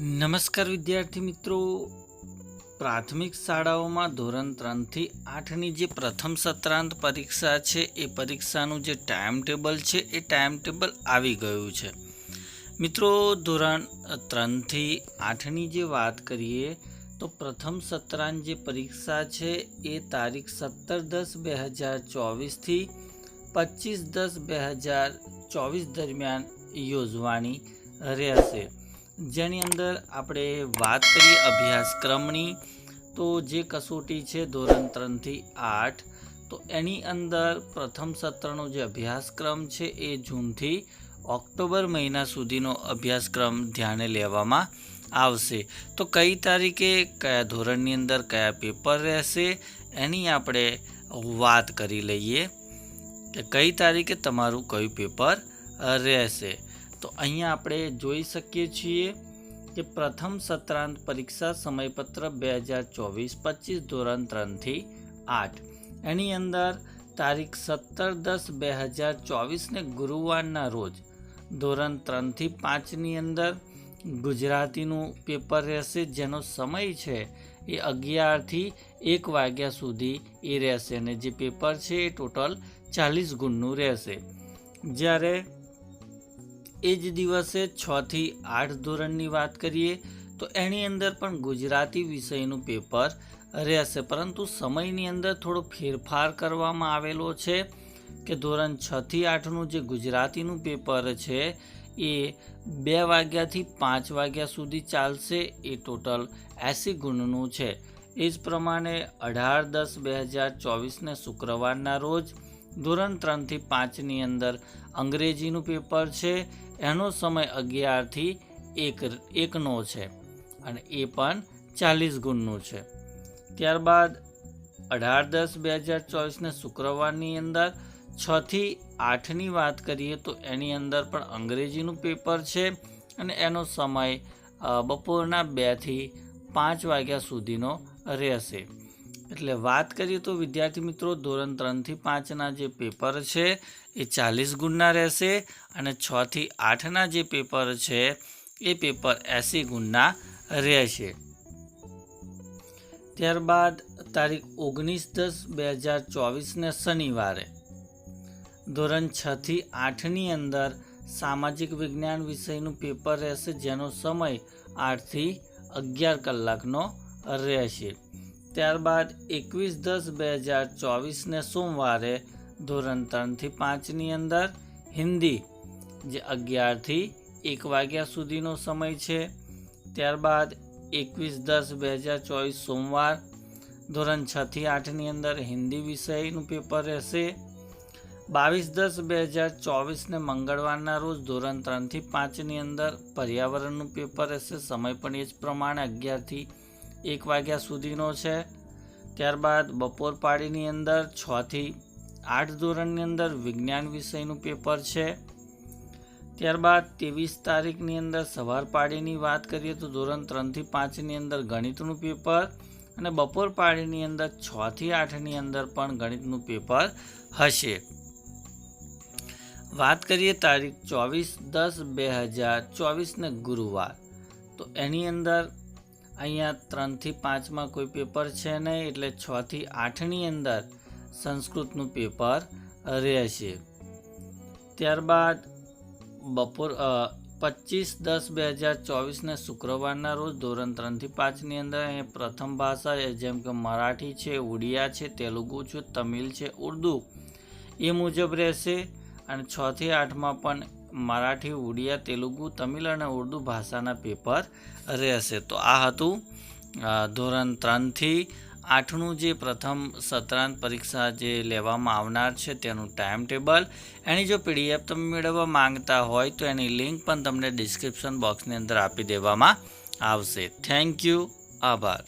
નમસ્કાર વિદ્યાર્થી મિત્રો. પ્રાથમિક શાળાઓમાં ધોરણ ત્રણથી આઠની જે પ્રથમ સત્રાંત પરીક્ષા છે, એ પરીક્ષાનું જે ટાઈમ ટેબલ છે, એ ટાઈમ ટેબલ આવી ગયું છે. મિત્રો, ધોરણ ત્રણથી આઠની જે વાત કરીએ, તો પ્રથમ સત્રાંત જે પરીક્ષા છે, એ તારીખ સત્તર દસ બે હજાર ચોવીસથી પચીસ દસ બે હજાર ચોવીસ દરમિયાન યોજવાની રહેશે. જેની અંદર આપણે વાત કરીએ અભ્યાસક્રમની, તો જે કસોટી છે ધોરણ ત્રણથી આઠ, તો એની અંદર પ્રથમ સત્રનો જે અભ્યાસક્રમ છે એ જૂનથી ઓક્ટોબર મહિના સુધીનો અભ્યાસક્રમ ધ્યાને લેવામાં આવશે. તો કઈ તારીખે કયા ધોરણની અંદર કયા પેપર રહેશે, એની આપણે વાત કરી લઈએ કે કઈ તારીખે તમારું કયું પેપર રહેશે. તો અહીંયા આપણે જોઈ શકીએ છીએ કે પ્રથમ સત્રાંત પરીક્ષા સમયપત્ર બે હજાર ચોવીસ પચીસ ધોરણ ત્રણથી આઠ. એની અંદર તારીખ સત્તર દસ બે હજાર ચોવીસને ગુરુવારના રોજ ધોરણ ત્રણથી પાંચની અંદર ગુજરાતીનું પેપર રહેશે, જેનો સમય છે એ અગિયારથી એક વાગ્યા સુધી એ રહેશે અને જે પેપર છે એ ટોટલ ચાલીસ ગુણનું રહેશે. જ્યારે એ જ દિવસે છથી આઠ ધોરણની વાત કરીએ, તો એની અંદર પણ ગુજરાતી વિષયનું પેપર રહેશે. પરંતુ સમયની અંદર થોડો ફેરફાર કરવામાં આવેલો છે કે ધોરણ છથી આઠનું જે ગુજરાતીનું પેપર છે, એ બે વાગ્યાથી પાંચ વાગ્યા સુધી ચાલશે. એ ટોટલ એંસી ગુણનું છે. એ જ પ્રમાણે અઢાર દસ બે હજાર ચોવીસને શુક્રવારના રોજ ધોરણ ત્રણથી પાંચની અંદર અંગ્રેજીનું પેપર છે. એનો સમય અગિયારથી એક, એકનો છે અને એ પણ ચાલીસ ગુણનું છે. ત્યારબાદ અઢાર દસ બે હજાર ચોવીસને શુક્રવારની અંદર છથી આઠની વાત કરીએ તો એની અંદર પણ અંગ્રેજીનું પેપર છે અને એનો સમય બપોરના બેથી પાંચ વાગ્યા સુધીનો રહેશે. એટલે વાત કરીએ તો વિદ્યાર્થી મિત્રો, ધોરણ ત્રણથી પાંચના જે પેપર છે એ ચાલીસ ગુણના રહેશે અને છથી આઠના જે પેપર છે એ પેપર એંસી ગુણના રહેશે. ત્યારબાદ તારીખ ઓગણીસ દસ બે હજાર ચોવીસને શનિવારે. ધોરણ છથી આઠની અંદર સામાજિક વિજ્ઞાન વિષયનું પેપર રહેશે, જેનો સમય આઠથી અગિયાર કલાકનો રહેશે. ત્યારબાદ એકવીસ દસ બે હજાર ચોવીસને સોમવારે ધોરણ ત્રણથી પાંચની અંદર હિન્દી, જે અગિયારથી એક વાગ્યા સુધીનો સમય છે. ત્યારબાદ એકવીસ દસ બે હજાર ચોવીસ સોમવાર ધોરણ છથી આઠની અંદર હિન્દી વિષયનું પેપર રહેશે. બાવીસ દસ બે હજાર ચોવીસને મંગળવારના રોજ ધોરણ ત્રણથી પાંચની અંદર પર્યાવરણનું પેપર રહેશે. સમય પણ એ જ પ્રમાણે અગિયારથી એક વાગ્યા સુધીનો છે. ત્યારબાદ બપોર પાળીની અંદર છથી આઠ ધોરણની અંદર વિજ્ઞાન વિષયનું પેપર છે. ત્યારબાદ ત્રેવીસ તારીખની અંદર સવાર પાળીની વાત કરીએ તો ધોરણ ત્રણથી પાંચની અંદર ગણિતનું પેપર અને બપોર પાળીની અંદર છથી આઠની અંદર પણ ગણિતનું પેપર હશે. વાત કરીએ તારીખ ચોવીસ દસ બે હજાર ચોવીસને ગુરુવાર. તો એની અંદર અહીંયા ત્રણથી પાંચમાં કોઈ પેપર છે નહીં, એટલે છથી આઠની અંદર સંસ્કૃતનું પેપર રહેશે. ત્યારબાદ બપોર પચીસ દસ બે હજાર ચોવીસને શુક્રવારના રોજ ધોરણ ત્રણથી પાંચની અંદર અહીંયા પ્રથમ ભાષા જેમ કે મરાઠી છે, ઉડિયા છે, તેલુગુ છે, તમિલ છે, ઉર્દુ એ મુજબ રહેશે. અને છથી આઠમાં પણ મરાઠી, ઉડિયા, તેલુગુ, તમિલ અને ઉર્દુ ભાષાના પેપર રહેશે તો આ હતું ધોરણ ત્રણથી આઠનું જે પ્રથમ સત્રાંત પરીક્ષા જે લેવામાં આવનાર છે તેનું ટાઈમ ટેબલ એની જો પીડીએફ તમે મેળવવા માંગતા હોય તો એની લિંક પણ તમને ડિસ્ક્રિપ્શન બોક્સની અંદર આપી દેવામાં આવશે. થેન્ક યુ આભાર.